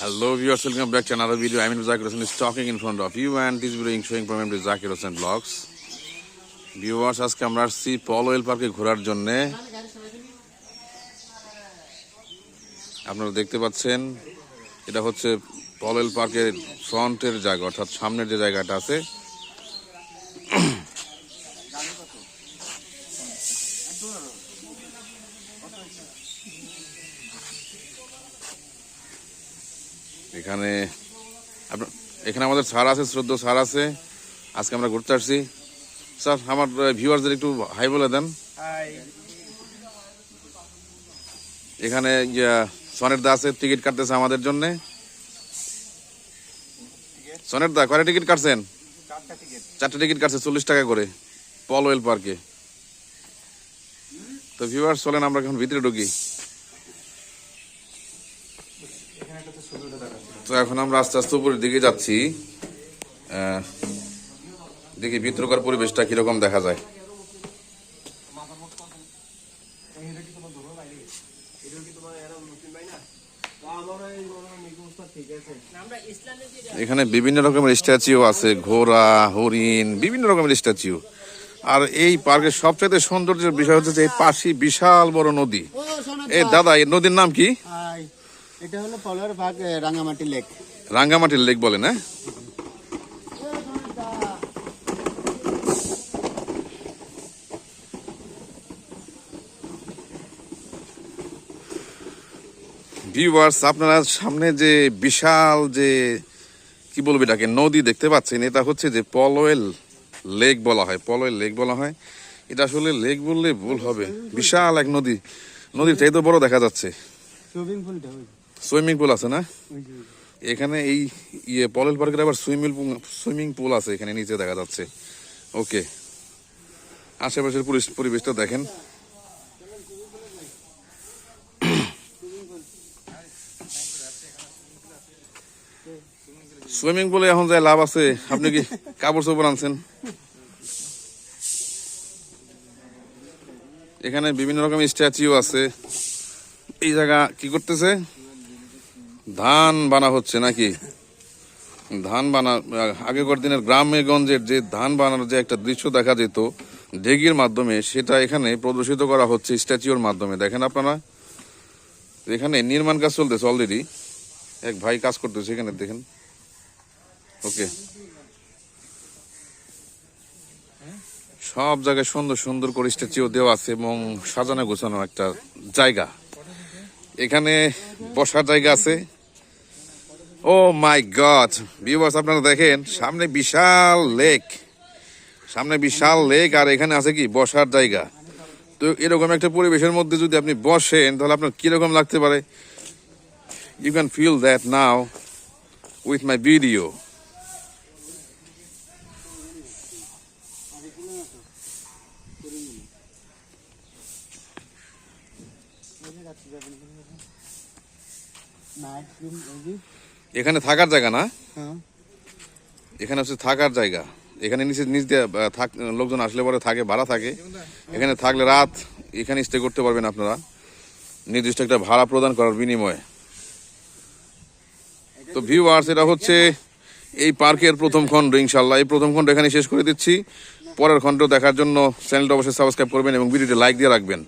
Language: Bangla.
Hello viewers, welcome back to another video. I'm in Zakir Hussain is talking in front of you and this video is showing from MD Zakir Hussain Vlogs. Viewers, আজকে আমরা আসছি পল ওয়েল পার্কে ঘোরার জন্যে আপনারা দেখতে পাচ্ছেন এটা হচ্ছে পল ওয়েল পার্কের ফ্রন্টের জায়গা অর্থাৎ সামনের যে জায়গাটা আছে এখানে আপনার এখানে আমাদের স্যার আছে শ্রদ্ধ স্যার আছে। আজকে আমরা ঘুরতে আসছি। স্যার আমার ভিউয়ারদের একটু হাই বলে দেন। এখানে সনের দা আছে টিকিট কাটতেছে আমাদের জন্য। সনের দা কয়টা টিকিট কাটছেন? চারটা টিকিট কাটছে চল্লিশ টাকা করে পল ওয়েল পার্কে। তো ভিউয়ার্স চলেন আমরা এখন ভিতরে ঢুকি। তো এখন আমরা আস্তে আস্তে উপরের দিকে যাচ্ছি। দেখি ভিতরকার পরিবেশটা কীরকম দেখা যায়। এখানে বিভিন্ন রকমের স্ট্যাচু আছে, ঘোড়া, হরিণ, বিভিন্ন রকমের স্ট্যাচু আর এই পার্কের সবচেয়ে সৌন্দর্যের বিষয় হচ্ছে যে পাশে বিশাল বড় নদী। এই দাদা এই নদীর নাম কি? এটা হলো পলয়ের ভাগ এ, রাঙামাটি লেক। রাঙ্গামাটির লেক বলে না? ভিউয়ার্স আপনারা সামনে যে বিশাল যে কি বলব এটাকে নদী দেখতে পাচ্ছেন এটা হচ্ছে যে পলওয়েল লেক বলা হয়। পলওয়েল লেক বলা হয়। এটা আসলে লেক বললে ভুল হবে। বিশাল এক নদী। নদীর চাইতে বড় দেখা যাচ্ছে। সুইমিং পুলটা সুইমিং পুল আছে না। এখানে এই ইয়ে পলেল পার্কের আবার সুইমিং সুইমিং পুল আছে এখানে নিচে দেখা যাচ্ছে। ওকে। আশেপাশের পরিবেশটা দেখেন। সুইমিং পুলে এখন যায় লাভ আছে আপনি কি কাপড় চোপড় আনছেন? এখানে বিভিন্ন রকম স্ট্যাচু আছে। এই জায়গা কি করতেছে? ধান বানা হচ্ছে নাকি? ধান বানা, আগেকার দিনের গ্রামে গঞ্জের যে ধান বানানোর যে একটা দৃশ্য দেখা যেত ঢেগির মাধ্যমে, সেটা এখানে প্রদর্শিত করা হচ্ছে স্ট্যাচুর মাধ্যমে। দেখেন আপনারা? এখানে নির্মাণ কাজ চলতেছে অলরেডি এক ভাই কাজ করতেছে এখানে, দেখেন। ওকে। সব জায়গায় সুন্দর সুন্দর করে স্ট্যাচু দেওয়া আছে এবং সাজানো গোছানো একটা জায়গা। এখানে বসার জায়গা আছে। ও মাই গড ভিউয়ার্স আপনারা দেখেন, সামনে বিশাল লেক সামনে বিশাল লেক আর এখানে আছে কি? বসার জায়গা। তো এরকম একটা পরিবেশের মধ্যে যদি আপনি বসেন, তাহলে আপনার কীরকম লাগতে পারে? You can feel that now with my video এখানে থাকার জায়গা না? হ্যাঁ। এখানে হচ্ছে থাকার জায়গা। এখানে নিচে নিচ দিয়ে থাক লোকজন আসলে পরে থাকে ভাড়া থাকে। এখানে থাকলে রাত এখানে স্টে করতে পারবেন আপনারা। নির্দিষ্ট একটা ভাড়া প্রদান করার বিনিময়ে। তো ভিউয়ার্স এটা হচ্ছে এই পার্কের প্রথম খণ্ড ইনশাল্লাহ এই প্রথম খণ্ড এখানে শেষ করে দিচ্ছি। পরের খণ্ড দেখার জন্য চ্যানেলটা অবশ্যই সাবস্ক্রাইব করবেন এবং ভিডিওটি লাইক দিয়ে রাখবেন।